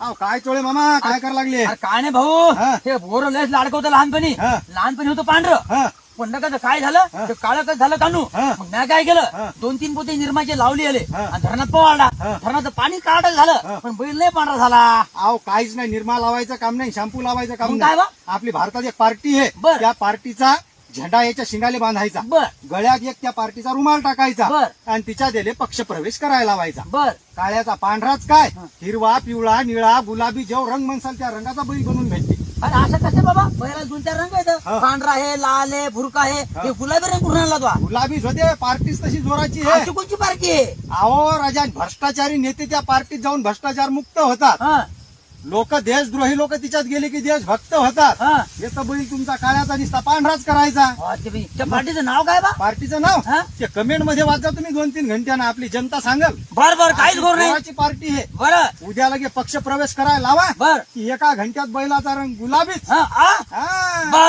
अहो काय चोळे मामा काय करायला लागले अरे काय नाही भाऊ हा. हे बोर लयच लाडकं होतं लहानपणी हा. लहानपणी होतं पांढरं हा पण नका काय झालं. ते काळं कसं झालं कानू हा. मग मी काय. केलं दोन तीन पोते निर्माचे लावली आले हा. आणि धरणात पवाडा हा. धरणाचं पाणी हा. झालं पण बैल नाही पांढरा झाला अहो काहीच नाही निर्मा लावायचं काम नाही शॅम्पू लावायचं काम मग नाही काय बा? आपली भारतात एक पार्टी आहे बर. त्या पार्टीचा झेंडा याच्या शिंगाले बांधायचा. बर. गळ्यात एक त्या पार्टीचा रुमाल टाकायचा. बर. आणि तिच्या दिले पक्ष प्रवेश करायला लावायचा. बर. काळ्याचा पांढराच काय. हिरवा पिवळा निळा गुलाबी जेव रंग म्हणसाल त्या रंगाचा बैल बनवून भेटते. अरे असं कसं बाबा? बैला दोन चार रंग आहेत. हा. पांढरा आहे लाल आहे भुरका आहे. हा. हे गुलाबी रंग कुठून आणला तो? गुलाबीच होते पार्टीच तशी जोराची आहे. अशी कोणची पार्टी आहे? अहो राजा भ्रष्टाचारी नेते त्या पार्टीत जाऊन भ्रष्टाचार मुक्त होतात. हा. लोक देशद्रोही लोक तिच्यात गेले की देशभक्त होतात. हा. हे तर बैल तुमचा काळ्याचा दिसता पांढराच करायचा. हा, त्या पार्टीचं नाव काय बा? पार्टीचं नाव? हा? ते कमेंटमध्ये वाचा तुम्ही दोन तीन घंट्यानं आपली जनता सांगल. बर बर काहीच गोर नाही. पार्टी आहे. बर. उद्या लगे पक्ष प्रवेश करायला लावा. बर. की एका घंट्यात बैलाचा रंग गुलाबीच. हा आ? हा. बर.